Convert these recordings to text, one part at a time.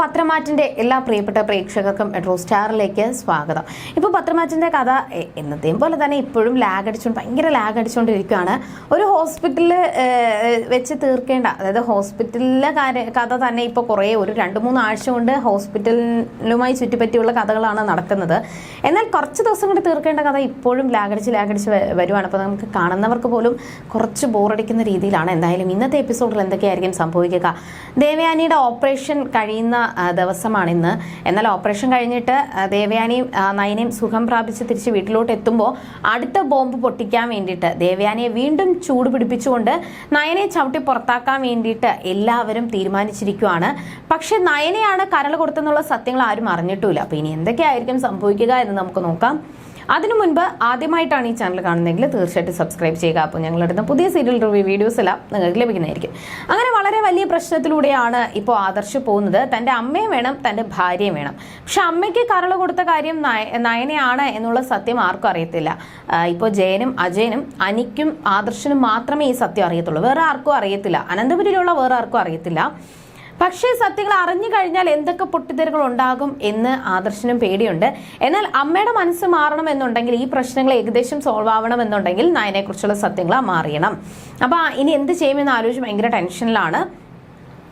പത്രമാറ്റിന്റെ എല്ലാ പ്രിയപ്പെട്ട പ്രേക്ഷകർക്കും മെട്രോ സ്റ്റാറിലേക്ക് സ്വാഗതം. ഇപ്പോൾ പത്രമാറ്റിന്റെ കഥ എന്നത്തെയും പോലെ തന്നെ ഇപ്പോഴും ലാഗ് അടിച്ചുകൊണ്ട് ഭയങ്കര ലാഗ് അടിച്ചുകൊണ്ടിരിക്കുകയാണ് ഒരു ഹോസ്പിറ്റലിൽ വെച്ച് തീർക്കേണ്ട അതായത് ഹോസ്പിറ്റലിലെ കാര്യ കഥ തന്നെ ഇപ്പോൾ കുറേ ഒരു രണ്ട് മൂന്ന് ആഴ്ച കൊണ്ട് ഹോസ്പിറ്റലുമായി ചുറ്റിപ്പറ്റിയുള്ള കഥകളാണ് നടക്കുന്നത്. എന്നാൽ കുറച്ച് ദിവസം കൊണ്ട് തീർക്കേണ്ട കഥ ഇപ്പോഴും ലാഗടിച്ച് ലാഗടിച്ച് അടിച്ച് വരുവാണ്. അപ്പോൾ നമുക്ക് കാണുന്നവർക്ക് പോലും കുറച്ച് ബോറടിക്കുന്ന രീതിയിലാണ്. എന്തായാലും ഇന്നത്തെ എപ്പിസോഡിൽ എന്തൊക്കെയായിരിക്കും സംഭവിക്കുക? ദേവയാനിയുടെ ഓപ്പറേഷൻ കഴിയുന്ന ദിവസമാണ് ഇന്ന്. എന്നാൽ ഓപ്പറേഷൻ കഴിഞ്ഞിട്ട് ദേവയാനിയും നയനയും സുഖം പ്രാപിച്ച് തിരിച്ച് വീട്ടിലോട്ട് എത്തുമ്പോൾ അടുത്ത ബോംബ് പൊട്ടിക്കാൻ വേണ്ടിയിട്ട് ദേവയാനിയെ വീണ്ടും ചൂട് പിടിപ്പിച്ചുകൊണ്ട് നയനെ ചവിട്ടി പുറത്താക്കാൻ വേണ്ടിയിട്ട് എല്ലാവരും തീരുമാനിച്ചിരിക്കുവാണ്. പക്ഷെ നയനെയാണ് കരൾ കൊടുത്തെന്നുള്ള സത്യങ്ങൾ ആരും അറിഞ്ഞിട്ടില്ല അപ്പൊ ഇനി എന്തൊക്കെയായിരിക്കും സംഭവിക്കുക എന്ന് നമുക്ക് നോക്കാം. അതിനു മുൻപ് ആദ്യമായിട്ടാണ് ഈ ചാനൽ കാണുന്നതെങ്കിൽ തീർച്ചയായിട്ടും സബ്സ്ക്രൈബ് ചെയ്യുക. അപ്പോൾ ഞങ്ങളിടുന്ന പുതിയ സീരിയൽ റിവ്യൂ വീഡിയോസ് എല്ലാം നിങ്ങൾക്ക് ലഭിക്കുന്നതായിരിക്കും. അങ്ങനെ വളരെ വലിയ പ്രശ്നത്തിലൂടെയാണ് ഇപ്പോൾ ആദർശ് പോകുന്നത്. തന്റെ അമ്മയും വേണം തന്റെ ഭാര്യയും വേണം. പക്ഷെ അമ്മയ്ക്ക് കരൾ കൊടുത്ത കാര്യം നയ- നയനയാണ് എന്നുള്ള സത്യം ആർക്കും അറിയത്തില്ല. ഇപ്പോൾ ജയനും അജയനും അനിക്കും ആദർശനും മാത്രമേ ഈ സത്യം അറിയത്തുള്ളൂ. വേറെ ആർക്കും അറിയത്തില്ല. അനന്തപുരിയിലുള്ള വേറെ ആർക്കും അറിയത്തില്ല. പക്ഷേ സത്യങ്ങൾ അറിഞ്ഞു കഴിഞ്ഞാൽ എന്തൊക്കെ പൊട്ടിത്തെറികൾ ഉണ്ടാകും എന്ന് ആദർശനും പേടിയുണ്ട്. എന്നാൽ അമ്മയുടെ മനസ്സ് മാറണം എന്നുണ്ടെങ്കിൽ ഈ പ്രശ്നങ്ങൾ ഏകദേശം സോൾവ് ആവണം എന്നുണ്ടെങ്കിൽ നയനെക്കുറിച്ചുള്ള സത്യങ്ങൾ മാറിയണം. അപ്പോൾ ഇനി എന്ത് ചെയ്യുമെന്ന് ആലോചിച്ച് ഭയങ്കര ടെൻഷനിലാണ്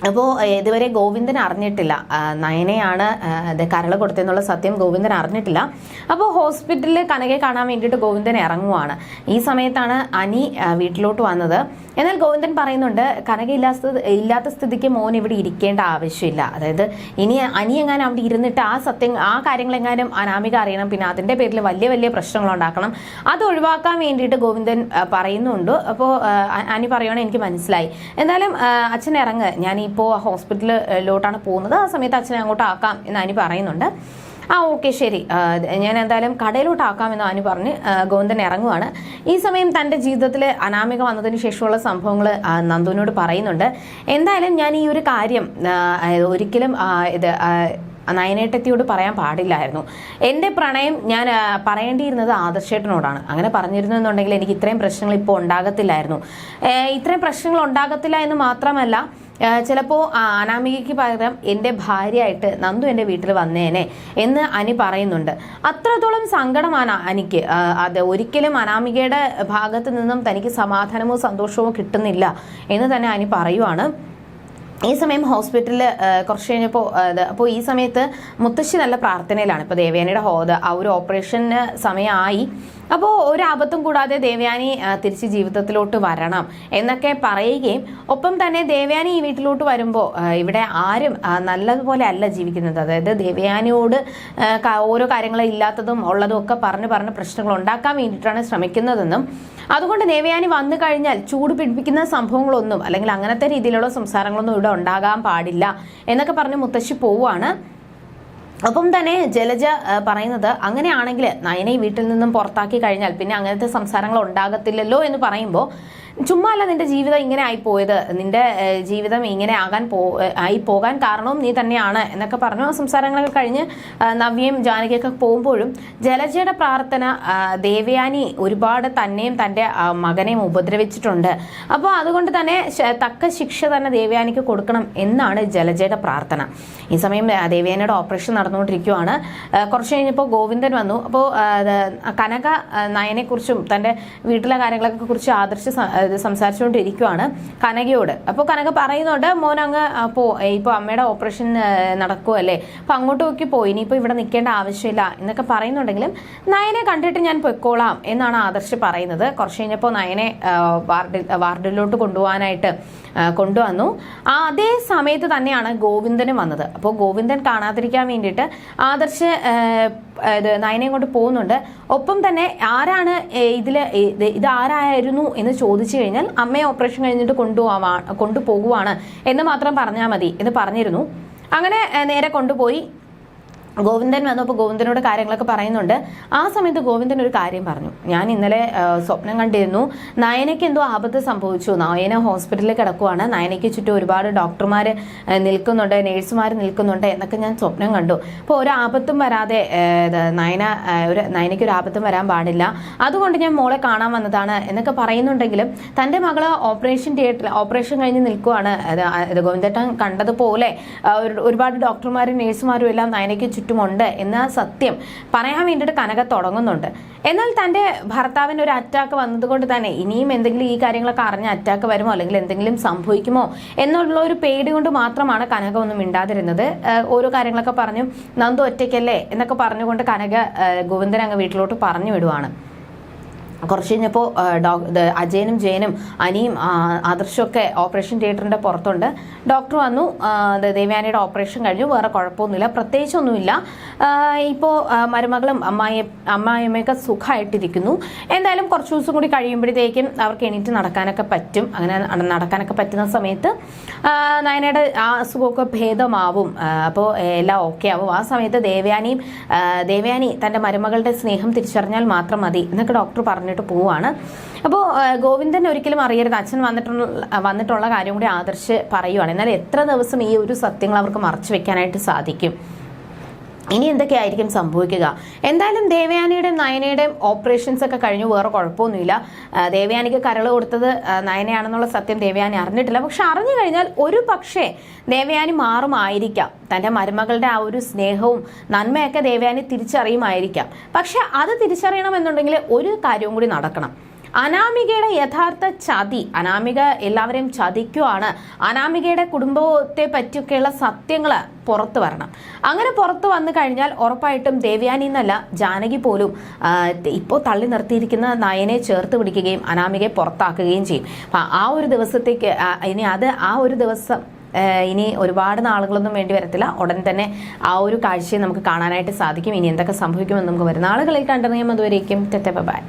അപ്പോൾ ഇതുവരെ ഗോവിന്ദൻ അറിഞ്ഞിട്ടില്ല. നയനയാണ് ഇത് കരൾ കൊടുത്തെന്നുള്ള സത്യം ഗോവിന്ദൻ അറിഞ്ഞിട്ടില്ല. അപ്പോൾ ഹോസ്പിറ്റലിൽ കനകയെ കാണാൻ വേണ്ടിയിട്ട് ഗോവിന്ദൻ ഇറങ്ങുവാണ്. ഈ സമയത്താണ് അനി വീട്ടിലോട്ട് വന്നത്. എന്നാൽ ഗോവിന്ദൻ പറയുന്നുണ്ട് കനക ഇല്ലാത്ത ഇല്ലാത്ത സ്ഥിതിക്ക് മോൻ ഇവിടെ ഇരിക്കേണ്ട ആവശ്യമില്ല. അതായത് ഇനി അനി എങ്ങാനും അവിടെ ഇരുന്നിട്ട് ആ സത്യം ആ കാര്യങ്ങളെങ്ങാനും അനാമിക അറിയണം. പിന്നെ അതിന്റെ പേരിൽ വലിയ വലിയ പ്രശ്നങ്ങൾ ഉണ്ടാക്കണം. അത് ഒഴിവാക്കാൻ വേണ്ടിയിട്ട് ഗോവിന്ദൻ പറയുന്നുണ്ട്. അപ്പോൾ അനി പറയണേ എനിക്ക് മനസ്സിലായി. എന്തായാലും അച്ഛൻ ഇറങ്ങ്. ഞാനിപ്പോൾ ഹോസ്പിറ്റലിലോട്ടാണ് പോകുന്നത്. ആ സമയത്ത് അച്ഛനെ അങ്ങോട്ട് ആക്കാം എന്ന് അനി പറയുന്നുണ്ട്. ആ ഓക്കെ ശരി. ഞാൻ എന്തായാലും കടയിലോട്ട് ആക്കാമെന്ന് അനു പറഞ്ഞ് ഗോവിന്ദൻ ഇറങ്ങുവാണ്. ഈ സമയം തന്റെ ജീവിതത്തിൽ അനാമിക വന്നതിന് ശേഷമുള്ള സംഭവങ്ങൾ നന്ദുവിനോട് പറയുന്നുണ്ട്. എന്തായാലും ഞാൻ ഈ ഒരു കാര്യം ഒരിക്കലും ഇത് നയനേട്ടത്തിയോട് പറയാൻ പാടില്ലായിരുന്നു. എന്റെ പ്രണയം ഞാൻ പറയേണ്ടിയിരുന്നത് ആദർശേട്ടനോടാണ്. അങ്ങനെ പറഞ്ഞിരുന്നു എന്നുണ്ടെങ്കിൽ എനിക്ക് ഇത്രയും പ്രശ്നങ്ങൾ ഇപ്പോൾ ഉണ്ടാകത്തില്ലായിരുന്നു. ഇത്രയും പ്രശ്നങ്ങൾ ഉണ്ടാകത്തില്ല എന്ന് മാത്രമല്ല ചിലപ്പോൾ അനാമികയ്ക്ക് പകരം എന്റെ ഭാര്യയായിട്ട് നന്ദു എന്റെ വീട്ടിൽ വന്നേനെ എന്ന് അനി പറയുന്നുണ്ട്. അത്രത്തോളം സങ്കടമാണ് അനിക്ക്. അത് ഒരിക്കലും അനാമികയുടെ ഭാഗത്ത് നിന്നും തനിക്ക് സമാധാനമോ സന്തോഷമോ കിട്ടുന്നില്ല എന്ന് തന്നെ അനി പറയുവാണ്. ഈ സമയം ഹോസ്പിറ്റലിൽ കുറച്ച് കഴിഞ്ഞപ്പോൾ അപ്പോൾ ഈ സമയത്ത് മുത്തശ്ശി നല്ല പ്രാർത്ഥനയിലാണ്. ഇപ്പോൾ ദേവേനയുടെ ഹോദ ആ ഒരു ഓപ്പറേഷന് സമയമായി അപ്പോൾ ഒരു ആപത്തും കൂടാതെ ദേവയാനി തിരിച്ച് ജീവിതത്തിലോട്ട് വരണം എന്നൊക്കെ പറയുകയും ഒപ്പം തന്നെ ദേവയാനി ഈ വീട്ടിലോട്ട് വരുമ്പോൾ ഇവിടെ ആരും നല്ലതുപോലെ അല്ല ജീവിക്കുന്നത്. അതായത് ദേവയാനിയോട് ഓരോ കാര്യങ്ങൾ ഇല്ലാത്തതും ഉള്ളതും ഒക്കെ പറഞ്ഞ് പറഞ്ഞ് പ്രശ്നങ്ങൾ ഉണ്ടാക്കാൻ വേണ്ടിയിട്ടാണ് ശ്രമിക്കുന്നതെന്നും അതുകൊണ്ട് ദേവയാനി വന്നു കഴിഞ്ഞാൽ ചൂട് പിടിപ്പിക്കുന്ന സംഭവങ്ങളൊന്നും അല്ലെങ്കിൽ അങ്ങനത്തെ രീതിയിലുള്ള സംസാരങ്ങളൊന്നും ഇവിടെ ഉണ്ടാകാൻ പാടില്ല എന്നൊക്കെ പറഞ്ഞ് മുത്തശ്ശി പോവുകയാണ്. ഒപ്പം തന്നെ ജലജ പറയുന്നത് അങ്ങനെയാണെങ്കിൽ നയനെ വീട്ടിൽ നിന്നും പുറത്താക്കി കഴിഞ്ഞാൽ പിന്നെ അങ്ങനത്തെ സംസാരങ്ങൾ ഉണ്ടാകത്തില്ലല്ലോ എന്ന് പറയുമ്പോൾ ചുമ്മാ അല്ല നിന്റെ ജീവിതം ഇങ്ങനെ ആയി പോയത്. നിന്റെ ജീവിതം ഇങ്ങനെ ആകാൻ പോ ആയി പോകാൻ കാരണവും നീ തന്നെയാണ് എന്നൊക്കെ പറഞ്ഞു. സംസാരങ്ങളൊക്കെ കഴിഞ്ഞ് നവ്യയും ജാനകിയൊക്കെ പോകുമ്പോഴും ജലജയുടെ പ്രാർത്ഥന ദേവയാനി ഒരുപാട് തന്നെയും തന്റെ മകനെയും ഉപദ്രവിച്ചിട്ടുണ്ട്. അപ്പോൾ അതുകൊണ്ട് തന്നെ തക്ക ശിക്ഷ തന്നെ ദേവയാനിക്ക് കൊടുക്കണം എന്നാണ് ജലജയുടെ പ്രാർത്ഥന. ഈ സമയം ദേവയാനിയുടെ ഓപ്പറേഷൻ നടന്നുകൊണ്ടിരിക്കുവാണ്. കുറച്ച് കഴിഞ്ഞപ്പോൾ ഗോവിന്ദൻ വന്നു. അപ്പോൾ കനക നയനെക്കുറിച്ചും തന്റെ വീട്ടിലെ കാര്യങ്ങളൊക്കെ കുറിച്ച് ആദർശ് ഇത് സംസാരിച്ചുകൊണ്ടിരിക്കുവാണ് കനകയോട്. അപ്പോൾ കനക പറയുന്നുണ്ട് മോൻ അങ്ങ് പോ ഇപ്പോൾ അമ്മയുടെ ഓപ്പറേഷൻ നടക്കുമല്ലേ അപ്പോൾ അങ്ങോട്ട് നോക്കി പോയി ഇനിയിപ്പോൾ ഇവിടെ നിൽക്കേണ്ട ആവശ്യമില്ല എന്നൊക്കെ പറയുന്നുണ്ടെങ്കിലും നയനെ കണ്ടിട്ട് ഞാൻ പൊയ്ക്കോളാം എന്നാണ് ആദർശ് പറയുന്നത്. കുറച്ച് കഴിഞ്ഞപ്പോൾ നയനെ വാർഡിൽ വാർഡിലോട്ട് കൊണ്ടുപോകാനായിട്ട് കൊണ്ടുവന്നു. ആ അതേ സമയത്ത് തന്നെയാണ് ഗോവിന്ദനും വന്നത്. അപ്പോൾ ഗോവിന്ദൻ കാണാതിരിക്കാൻ വേണ്ടിയിട്ട് ആദർശ് ഇത് നയനെ കൊണ്ട് പോകുന്നുണ്ട്. ഒപ്പം തന്നെ ആരാണ് ഇതിൽ ഇത് ആരായിരുന്നു എന്ന് ചോദിച്ചു കഴിഞ്ഞാൽ അമ്മയെ ഓപ്പറേഷൻ കഴിഞ്ഞിട്ട് കൊണ്ടുപോവാ കൊണ്ടുപോകുവാണ് എന്ന് മാത്രം പറഞ്ഞാൽ മതി എന്ന് പറഞ്ഞിരുന്നു. അങ്ങനെ നേരെ കൊണ്ടുപോയി. ഗോവിന്ദൻ വന്നപ്പോൾ ഗോവിന്ദനോട് കാര്യങ്ങളൊക്കെ പറയുന്നുണ്ട്. ആ സമയത്ത് ഗോവിന്ദൻ ഒരു കാര്യം പറഞ്ഞു. ഞാൻ ഇന്നലെ സ്വപ്നം കണ്ടിരുന്നു. നയനയ്ക്ക് എന്തോ ആപത്ത് സംഭവിച്ചു. നയന ഹോസ്പിറ്റലിൽ കിടക്കുവാണ്. നയനയ്ക്ക് ചുറ്റും ഒരുപാട് ഡോക്ടർമാർ നിൽക്കുന്നുണ്ട് നേഴ്സുമാർ നിൽക്കുന്നുണ്ട് എന്നൊക്കെ ഞാൻ സ്വപ്നം കണ്ടു. അപ്പോൾ ഒരു ആപത്തും വരാതെ നയന ഒരു നയനയ്ക്ക് ഒരു ആപത്തും വരാൻ പാടില്ല. അതുകൊണ്ട് ഞാൻ മോളെ കാണാൻ വന്നതാണ് എന്നൊക്കെ പറയുന്നുണ്ടെങ്കിലും തന്റെ മകൾ ഓപ്പറേഷൻ തിയേറ്ററിൽ ഓപ്പറേഷൻ കഴിഞ്ഞ് നിൽക്കുവാണ്. ഗോവിന്ദേട്ടൻ കണ്ടതുപോലെ ഒരുപാട് ഡോക്ടർമാരും നേഴ്സുമാരും എല്ലാം നയനയ്ക്ക് ചുറ്റുമുണ്ട് എന്ന സത്യം പറയാൻ വേണ്ടിയിട്ട് കനക തുടങ്ങുന്നുണ്ട്. എന്നാൽ തന്റെ ഭർത്താവിന്റെ ഒരു അറ്റാക്ക് വന്നതുകൊണ്ട് തന്നെ ഇനിയും എന്തെങ്കിലും ഈ കാര്യങ്ങളൊക്കെ അറിഞ്ഞ അറ്റാക്ക് വരുമോ? അല്ലെങ്കിൽ എന്തെങ്കിലും സംഭവിക്കുമോ? എന്നുള്ള ഒരു പേടി കൊണ്ട് മാത്രമാണ് കനക ഒന്നും മിണ്ടാതിരുന്നത്. ഓരോ കാര്യങ്ങളൊക്കെ പറഞ്ഞു നന്ദു ഒറ്റയ്ക്കല്ലേ? എന്നൊക്കെ പറഞ്ഞുകൊണ്ട് കനക ഗോവിന്ദൻ അങ്ങ് വീട്ടിലോട്ട് പറഞ്ഞു വിടുവാണ്. കുറച്ച് കഴിഞ്ഞപ്പോൾ അജയനും ജയനും അനിയും ആദർശമൊക്കെ ഓപ്പറേഷൻ തിയേറ്ററിന്റെ പുറത്തുണ്ട്. ഡോക്ടർ വന്നു ദേവ്യാനിയുടെ ഓപ്പറേഷൻ കഴിഞ്ഞു വേറെ കുഴപ്പമൊന്നുമില്ല പ്രത്യേകിച്ചൊന്നുമില്ല. ഇപ്പോൾ മരുമകളും അമ്മായി അമ്മായിയമ്മയൊക്കെ സുഖമായിട്ടിരിക്കുന്നു. എന്തായാലും കുറച്ച് ദിവസം കൂടി കഴിയുമ്പോഴത്തേക്കും അവർക്ക് എണീറ്റ് നടക്കാനൊക്കെ പറ്റും. അങ്ങനെ നട- നടക്കാനൊക്കെ പറ്റുന്ന സമയത്ത് നയനയുടെ ആ അസുഖമൊക്കെ ഭേദമാവും. അപ്പോൾ എല്ലാം ഓക്കെ ആവും. ആ സമയത്ത് ദേവയാനിയും ദേവയാനി തന്റെ മരുമകളുടെ സ്നേഹം തിരിച്ചറിഞ്ഞാൽ മാത്രം മതി എന്നൊക്കെ ഡോക്ടർ പറഞ്ഞിട്ട് പോവാണ്. അപ്പോൾ ഗോവിന്ദൻ ഒരിക്കലും അറിയരുത്. അച്ഛൻ വന്നിട്ടുള്ള വന്നിട്ടുള്ള കാര്യം കൂടി ആദർശ് പറയുവാണ്. എന്നാൽ എത്ര ദിവസം ഈ ഒരു സത്യങ്ങൾ അവർക്ക് മറച്ചു വെക്കാനായിട്ട് സാധിക്കും? ഇനി എന്തൊക്കെയായിരിക്കും സംഭവിക്കുക? എന്തായാലും ദേവയാനിയുടെയും നയനയുടെയും ഓപ്പറേഷൻസ് ഒക്കെ കഴിഞ്ഞു. വേറെ കുഴപ്പമൊന്നുമില്ല. ദേവയാനിക്ക് കരൾ കൊടുത്തത് നയനയാണെന്നുള്ള സത്യം ദേവയാനി അറിഞ്ഞിട്ടില്ല. പക്ഷെ അറിഞ്ഞു കഴിഞ്ഞാൽ ഒരു പക്ഷേ ദേവയാനി മാറുമായിരിക്കാം. തന്റെ മരുമകളുടെ ആ ഒരു സ്നേഹവും നന്മയൊക്കെ ദേവയാനി തിരിച്ചറിയുമായിരിക്കാം. പക്ഷെ അത് തിരിച്ചറിയണമെന്നുണ്ടെങ്കിൽ ഒരു കാര്യവും കൂടി നടക്കണം. അനാമികയുടെ യഥാർത്ഥ ചതി അനാമിക എല്ലാവരെയും ചതിക്കുവാണ്. അനാമികയുടെ കുടുംബത്തെ പറ്റിയൊക്കെയുള്ള സത്യങ്ങൾ പുറത്തു വരണം. അങ്ങനെ പുറത്തു വന്നു കഴിഞ്ഞാൽ ഉറപ്പായിട്ടും ദേവ്യാനി എന്നല്ല ജാനകി പോലും ഇപ്പോൾ തള്ളി നിർത്തിയിരിക്കുന്ന നയനെ ചേർത്ത് പിടിക്കുകയും അനാമികയെ പുറത്താക്കുകയും ചെയ്യും. ആ ഒരു ദിവസത്തേക്ക് ഇനി അത് ആ ഒരു ദിവസം ഇനി ഒരുപാട് നാളുകളൊന്നും വേണ്ടി വരത്തില്ല. ഉടൻ തന്നെ ആ ഒരു കാഴ്ചയെ നമുക്ക് കാണാനായിട്ട് സാധിക്കും. ഇനി എന്തൊക്കെ സംഭവിക്കുമെന്ന് നമുക്ക് വരുന്ന ആളുകളിൽ കണ്ടറിയാം. അതുവരേക്കും തെറ്റപ്പ ബൈ.